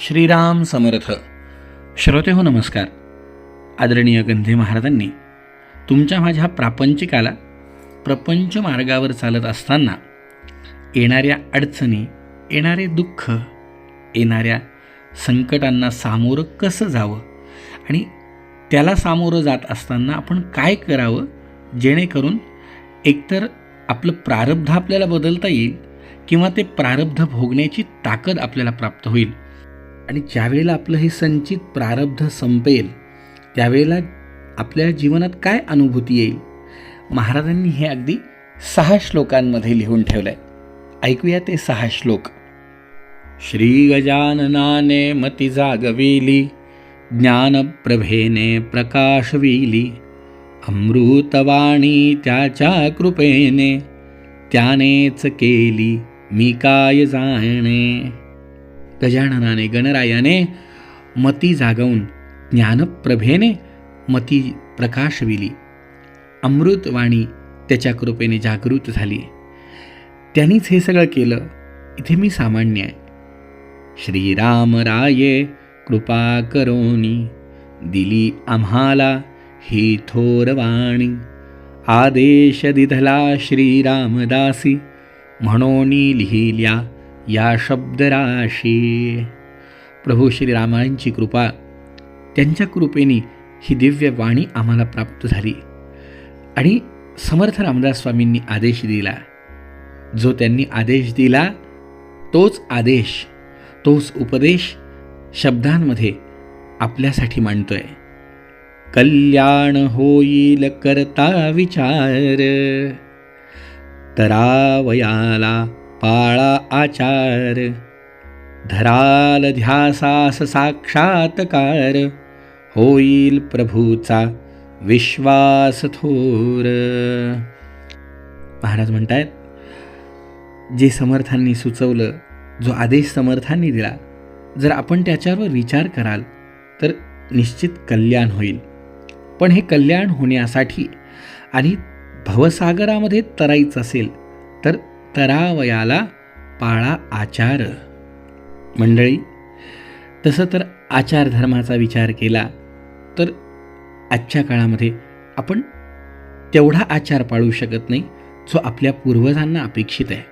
श्रीराम समर्थ. श्रोते हो नमस्कार. आदरणीय गंधे महाराजांनी तुमच्या माझ्या प्रापंचिकाला प्रपंच मार्गावर चालत असताना येणाऱ्या अडचणी येणारे दुःख येणाऱ्या संकटांना सामोरं कसं जावं आणि त्याला सामोरं जात असताना आपण काय करावं जेणेकरून एकतर आपलं प्रारब्ध आपल्याला बदलता येईल किंवा ते प्रारब्ध भोगण्याची ताकद आपल्याला प्राप्त होईल. आणि ज्यावेळेला आपलं हे संचित प्रारब्ध संपेल त्यावेळेला आपल्या जीवनात काय अनुभूती येईल? महाराजांनी हे अगदी सहा श्लोकांमध्ये लिहून ठेवलं आहे ऐकूया ते सहा श्लोक. श्री गजाननाने मती जागविली ज्ञानप्रभेने प्रकाशविली अमृतवाणी त्याच्या कृपेने त्यानेच केली मी काय जाणे? गजाननाने गणरायाने मती जागवून ज्ञानप्रभेने मती प्रकाशविली. अमृतवाणी त्याच्या कृपेने जागृत झाली. त्यांनीच हे सगळं केलं. इथे मी सामान्य आहे. श्रीराम राये कृपा करोनी. दिली आम्हाला ही थोरवाणी आदेश दिधला श्रीरामदासी. म्हणून लिहिल्या या शब्दराशी. प्रभू श्रीरामांची कृपा त्यांच्या कृपेने ही दिव्य वाणी आम्हाला प्राप्त झाली. आणि समर्थ रामदास स्वामींनी आदेश दिला. जो त्यांनी आदेश दिला तोच आदेश तोच उपदेश शब्दांमध्ये आपल्यासाठी मांडतोय. कल्याण होईल करता विचार तरावयाला पाळा आचार। धराल ध्यासास साक्षात्कार होईल प्रभूचा विश्वास थोर। महाराज म्हणतायत जे समर्थांनी सुचवलं जो आदेश समर्थांनी दिला जर आपण त्याच्यावर विचार कराल तर निश्चित कल्याण होईल. पण हे कल्याण होण्यासाठी आणि भवसागरामध्ये तरायचं असेल तर तरावयाला पाळा आचार. मंडळी तसं तर आचार धर्माचा विचार केला तर आजच्या काळामध्ये आपण तेवढा आचार पाळू शकत नाही जो आपल्या पूर्वजांना अपेक्षित आहे.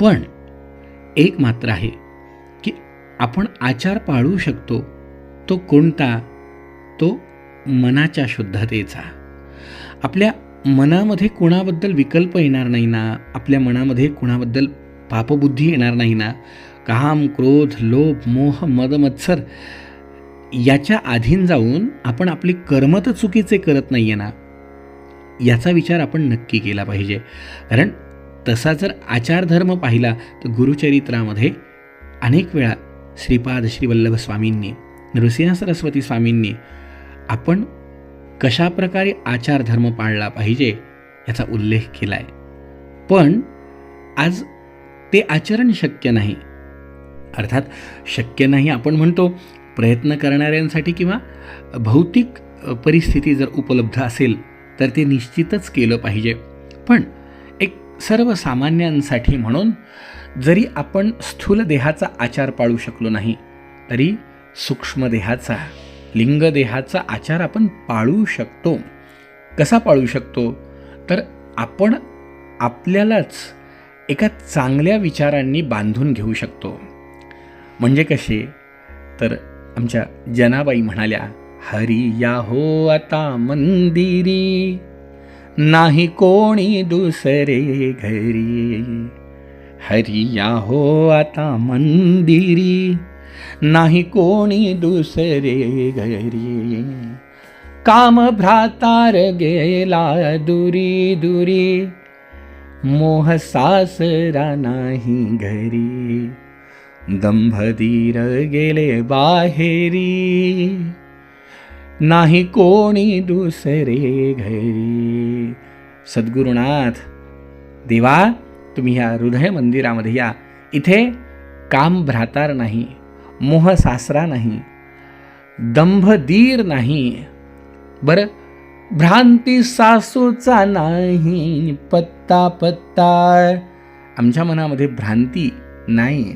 पण एक मात्र आहे की आपण आचार पाळू शकतो तो कोणता? तो मनाच्या शुद्धतेचा. आपल्या मनामध्ये कुणाबद्दल विकल्प येणार नाही ना? आपल्या मनामध्ये कुणाबद्दल पापबुद्धी येणार नाही ना? काम क्रोध लोभ मोह मद मत्सर याच्या अधीन जाऊन आपण आपली कर्म तर चुकीचे करत नाही आहे ना? याचा विचार आपण नक्की केला पाहिजे. कारण तसा जर आचारधर्म पाहिला तर गुरुचरित्रामध्ये अनेक वेळा श्रीपाद श्रीवल्लभ स्वामींनी नृसिंह सरस्वती स्वामींनी आपण कशा प्रकारे आचारधर्म पाळला पाहिजे याचा उल्लेख केला आहे पण आज ते आचरण शक्य नाही. अर्थात शक्य नाही आपण म्हणतो प्रयत्न करणाऱ्यांसाठी किंवा भौतिक परिस्थिती जर उपलब्ध असेल तर ते निश्चितच केलं पाहिजे. पण एक सर्वसामान्यांसाठी म्हणून जरी आपण स्थूल देहाचा आचार पाळू शकलो नाही तरी सूक्ष्म लिंगदेहाचा आचार आपण पाळू शकतो. कसा पाळू शकतो? तर आपण आपल्यालाच एका चांगल्या विचारांनी बांधून घेऊ शकतो. म्हणजे कसे? तर आमच्या जनाबाई म्हणाल्या हरी या हो आता मंदिरी नाही कोणी दुसरे घरी. हरी या हो आता मंदिरी नाही कोणी दुसरे घरी. काम भ्रातार गेला दुरी दुरी. मोह सासरा नाही घरी. दंभधीर गेले बाहेरी. नाही कोणी दुसरे घरी. सद्गुरुनाथ देवा तुम्ही ह्या हृदय मंदिरामध्ये या. इथे काम भ्रातार नाही. मोह सासरा नाही दंभदीर नाही. बरं? भ्रांती सासूचा नाही पत्ता पत्ता. आमच्या मनामध्ये भ्रांती नाही.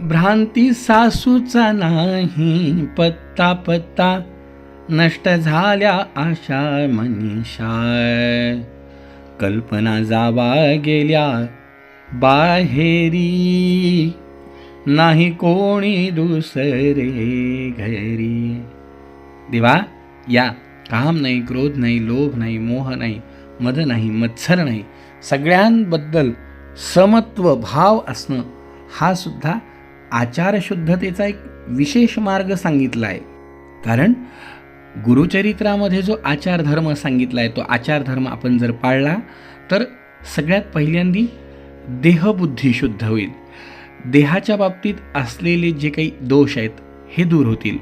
भ्रांती सासूचा नाही पत्ता पत्ता. नष्ट झाल्या आशा मनीषा. कल्पना जावा गेल्या बाहेरी. नाही कोणी दुसरे घरी. देवा या. काम नाही क्रोध नाही लोभ नाही मोह नाही मद नाही मत्सर नाही. सगळ्यांबद्दल समत्व भाव असणं हा सुद्धा आचारशुद्धतेचा एक विशेष मार्ग सांगितला आहे कारण गुरुचरित्रामध्ये जो आचारधर्म सांगितला आहे तो आचारधर्म आपण जर पाळला तर सगळ्यात पहिल्यांदी देहबुद्धी शुद्ध होईल. देहाच्या बाबतीत असलेले जे काही दोष आहेत हे दूर होतील.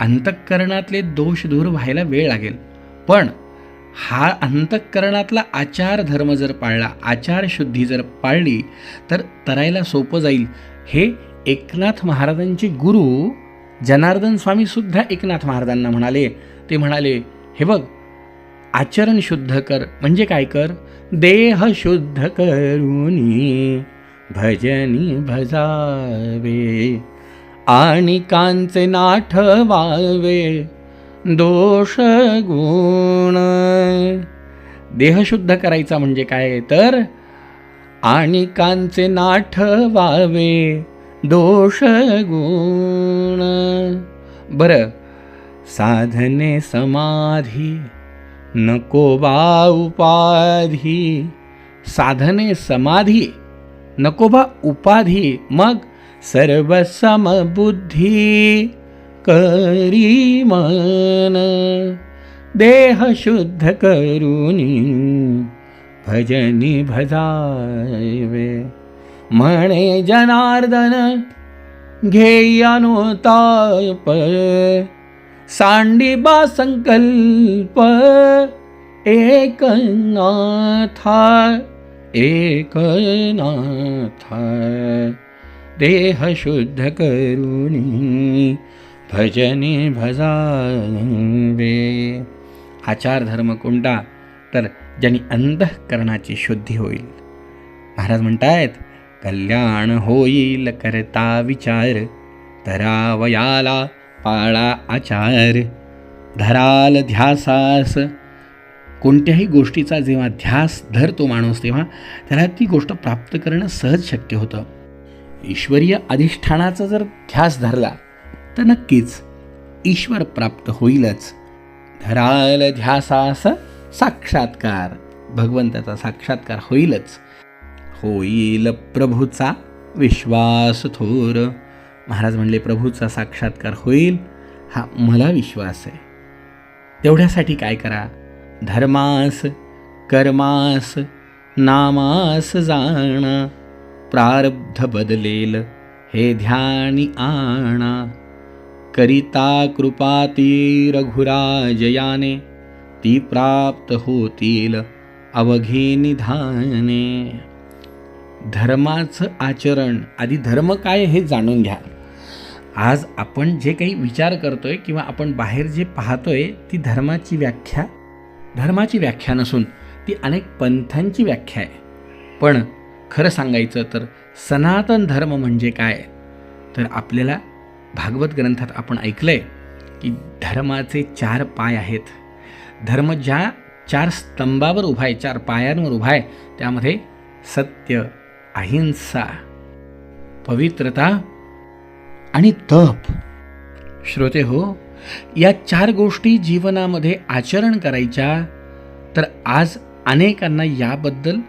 अंतःकरणातले दोष दूर व्हायला वेळ लागेल. पण हा अंतःकरणातला आचार धर्म जर पाळला आचारशुद्धी जर पाळली तर तरायला सोपं जाईल. हे एकनाथ महाराजांचे गुरु जनार्दन स्वामी सुद्धा एकनाथ महाराजांना म्हणाले. ते म्हणाले हे बघ आचरण शुद्ध कर. म्हणजे काय कर? देह शुद्ध करून भजनी भजावे आणि कांचे नाठवावे दोष गुण. देहशुद्ध करायचा म्हणजे काय? तर आणि कांचे नाठवावे दोष गुण. बरं साधने समाधी नको बा उपाधी. साधने समाधी नकोबा उपाधी. मग? सर्वसमबुद्धी करी मन. देह शुद्ध करुनी भजनी भजावे म्हणे जनार्दन घेयानुताप सांडिबा संकल्प एकनाथा. एकनाथा देह शुद्ध करुणी भजने भजावे आचार धर्म कोणता? तर ज्यांनी अंतःकरणाची शुद्धी होईल। महाराज म्हणतायत कल्याण होईल करता विचार धरावयाला पाळा आचार धराल ध्यासास कोणत्याही गोष्टीचा जेव्हा ध्यास धरतो माणूस तेव्हा त्याला ती गोष्ट प्राप्त करणं सहज शक्य होतं. ईश्वरीय अधिष्ठानाचा जर ध्यास धरला तर नक्कीच ईश्वर प्राप्त होईलच. धराल ध्यासास साक्षात्कार भगवंताचा साक्षात्कार होईलच. होईल प्रभूचा विश्वास थोर. महाराज म्हणले प्रभूचा साक्षात्कार होईल हा मला विश्वास आहे. तेवढ्यासाठी काय करा? धर्मास कर्मास नामास जाणा प्रारब्ध बदलेल हे ध्यानी आणा. करिता कृपा ती रघुराजयाने ती प्राप्त होतील अवघे निधाने. धर्माचं आचरण आधी धर्म काय हे जाणून घ्या. आज आपण जे काही विचार करतोय किंवा आपण बाहेर जे पाहतोय ती धर्माची व्याख्या धर्माची व्याख्या नसून ती अनेक पंथांची व्याख्या आहे. पण खरं सांगायचं तर सनातन धर्म म्हणजे काय? तर आपल्याला भागवत ग्रंथात आपण ऐकलंय की धर्माचे चार पाय आहेत. धर्म ज्या चार स्तंभावर उभा आहे चार पायांवर उभा आहे त्यामध्ये सत्य अहिंसा पवित्रता आणि तप. श्रोते हो या चार गोष्टी जीवनामध्ये आचरण करायच्या तर आज अनेकांना याबद्दल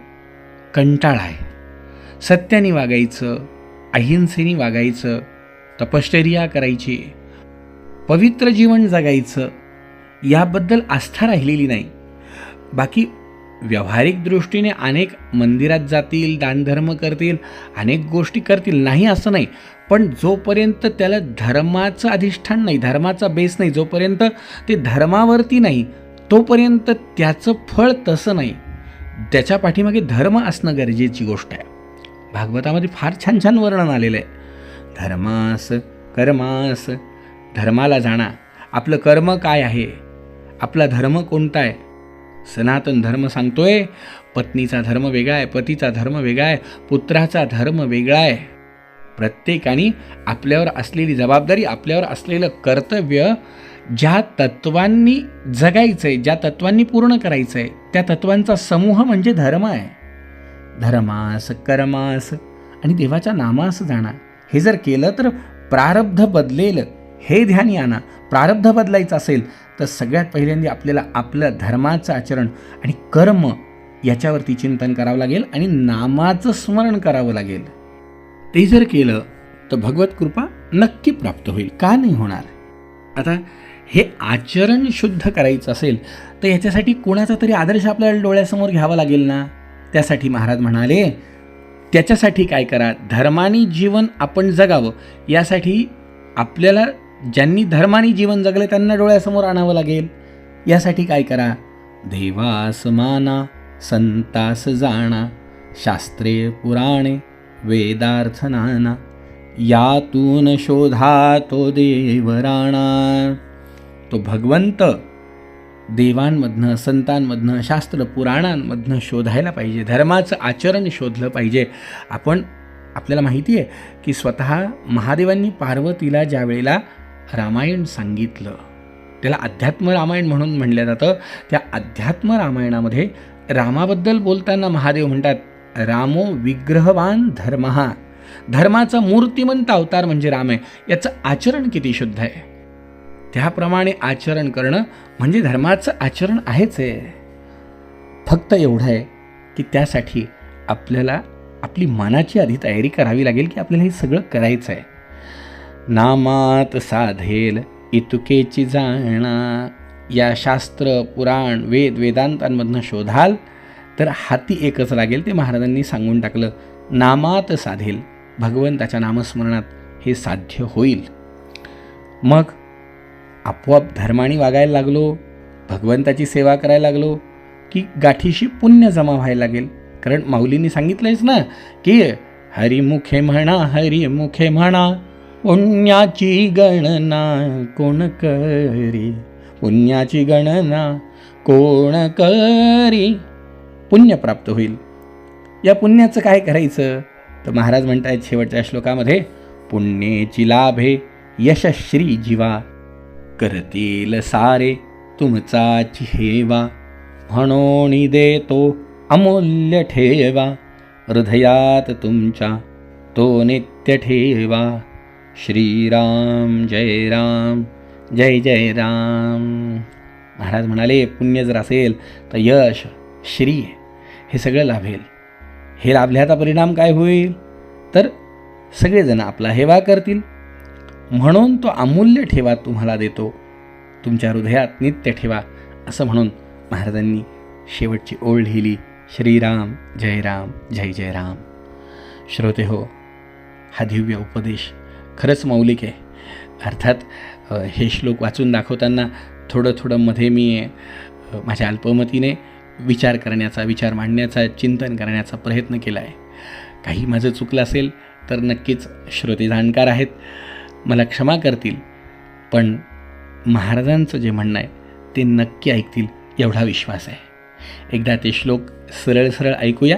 कंटाळा आहे. सत्याने वागायचं अहिंसेने वागायचं तपश्चर्या करायची पवित्र जीवन जगायचं याबद्दल आस्था राहिलेली नाही. बाकी व्यावहारिक दृष्टीने अनेक मंदिरात जातील दानधर्म करतील अनेक गोष्टी करतील नाही असं नाही. पण जोपर्यंत त्याला धर्माचं अधिष्ठान नाही धर्माचा बेस नाही जोपर्यंत ते धर्मावरती नाही तोपर्यंत त्याचं फळ तसं नाही. त्याच्या पाठीमागे धर्म असणं गरजेची गोष्ट आहे. भागवतामध्ये फार छान छान वर्णन आलेलं आहे. धर्मास कर्मास धर्माला जाणा. आपलं कर्म काय आहे? आपला धर्म कोणता आहे? सनातन धर्म सांगतोय पत्नीचा धर्म वेगळा आहे पतीचा धर्म वेगळा आहे पुत्राचा धर्म वेगळा आहे. प्रत्येकाने आपल्यावर असलेली जबाबदारी आपल्यावर असलेलं कर्तव्य ज्या तत्वांनी जगायचं आहे ज्या तत्वांनी पूर्ण करायचं आहे त्या तत्वांचा समूह म्हणजे धर्म आहे. धर्मास कर्मास आणि देवाच्या नामास जाणार. हे जर केलं तर प्रारब्ध बदलेल. हे ध्यानी आणा प्रारब्ध बदलायचं असेल तर सगळ्यात पहिल्यांदा आपल्याला आपलं धर्माचं आचरण आणि कर्म याच्यावरती चिंतन करावं लागेल आणि नामाचं स्मरण करावं लागेल. ते जर केलं तर भगवत कृपा नक्की प्राप्त होईल. का नाही होणार? आता हे आचरण शुद्ध करायचं असेल तर याच्यासाठी कोणाचा तरी आदर्श आपल्याला डोळ्यासमोर घ्यावा लागेल ना? त्यासाठी महाराज म्हणाले त्याच्यासाठी काय करा? धर्मानी जीवन आपण जगावं. यासाठी आपल्याला ज्यांनी धर्मानी जीवन जगले त्यांना डोळ्यासमोर आणावं लागेल. यासाठी काय करा? देवास माना संतास जाणा शास्त्रे पुराणे वेदार्थ नाना यातून शोधा तो देवराणा तो भगवंत देवांमधनं संतांमधनं शास्त्र पुराणांमधनं शोधायला पाहिजे. धर्माचं आचरण शोधलं पाहिजे. आपण आपल्याला माहिती आहे की स्वतः महादेवांनी पार्वतीला ज्या वेळेला रामायण सांगितलं. त्याला अध्यात्म रामायण म्हणून म्हणलं जातं. त्या अध्यात्म रामायणामध्ये रामाबद्दल बोलताना महादेव म्हणतात रामो विग्रहवान धर्म. धर्माचा मूर्तिमंत अवतार म्हणजे राम आहे. याचं आचरण किती शुद्ध आहे? त्याप्रमाणे आचरण करणं म्हणजे धर्माचं आचरण आहेच आहे. फक्त एवढं आहे की त्यासाठी आपल्याला आपली मनाची आधी तयारी करावी लागेल की आपल्याला हे सगळं करायचं आहे. नामात साधेल इतुकेची जाणा या शास्त्र पुराण वेद वेदांतांमधनं शोधाल तर हाती एकच लागेल ते महाराजांनी सांगून टाकलं नामात साधेल. भगवंताच्या नामस्मरणात हे साध्य होईल. मग आपोआप धर्माने वागायला लागलो भगवंताची सेवा करायला लागलो की गाठीशी पुण्य जमा व्हायला लागेल. कारण माऊलींनी सांगितलंयच ना की हरिमुखे म्हणा हरिमुखे म्हणा. पुण्याची गणना कोण करी? पुण्याची गणना कोण करी? पुण्य प्राप्त होईल. या पुण्याचं काय करायचं? तर महाराज म्हणतायत शेवटच्या श्लोकामध्ये पुण्येची लाभे यशश्री जीवा करतील सारे तुमचा हेवा म्हणून देतो अमूल्य ठेवा हृदयात तुमच्या तो नित्य ठेवा. श्रीराम जय राम जय जय राम. महाराज म्हणाले पुण्य जर असेल तर यश श्री हे सगळं लाभेल. हे लाभल्याचा परिणाम काय होईल? तर सगळेजण आपला हेवा करतील. म्हणून तो अमूल्य ठेवा तुम्हाला देतो. तुमच्या हृदयात नित्य ठेवा असं म्हणून महाराजांनी शेवटची ओळ लिहिली. श्रीराम जय राम जय जय राम. श्रोते हो हा दिव्य उपदेश खरंच मौलिक आहे. अर्थात हे श्लोक वाचून दाखवताना थोडं थोडं मध्ये मी माझ्या अल्पमतीने विचार करण्याचा विचार मांडण्याचा चिंतन करण्याचा प्रयत्न केला आहे काही माझं चुकलं असेल तर नक्कीच श्रोते जाणकार आहेत. मला क्षमा करतील पण महाराजांचं जे म्हणणं आहे ते नक्की ऐकतील एवढा विश्वास आहे. एकदा ते श्लोक सरळ सरळ ऐकूया.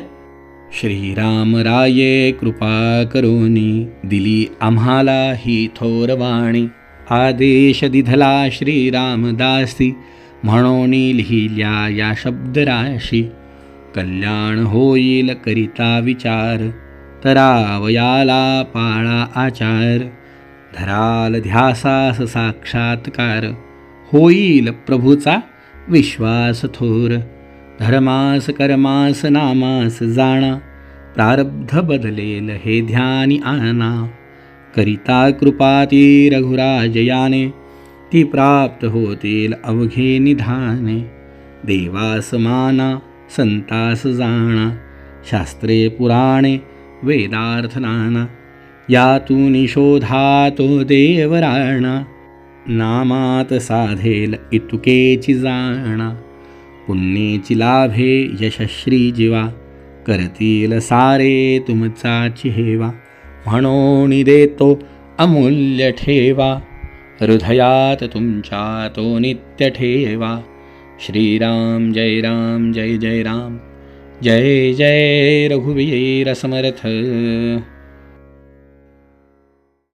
श्रीराम राये कृपा करोनी दिली आम्हाला ही थोर वाणी. आदेश दिधला श्रीरामदासी म्हणून लिहिल्या या शब्दराशी. कल्याण होईल करिता विचार तरावयाला पाळा आचार. धराल ध्यासास साक्षात्कार होईल प्रभूचा विश्वास थोर. धर्मास कर्मास नामास जाणा. प्रारब्ध बदलेल हे ध्यानी आना करिता कृपाती रघुराजयाने ती प्राप्त होतील अवघे निधाने. देवास माना संतास जाणा. शास्त्रे पुराणे वेदार्थ नाना यातून निशोधातो देवराणा. नामात साधेल इतुकेची जाणा. पुण्येची लाभे यशश्री जीवा. करतील सारे तुमचा चिहेवा म्हणून देतो अमूल्य ठेवा. हृदयात तुमच्या तो नित्य ठेवा. श्रीराम जय राम जय जय राम. जय जय रघुवीर समर्थ.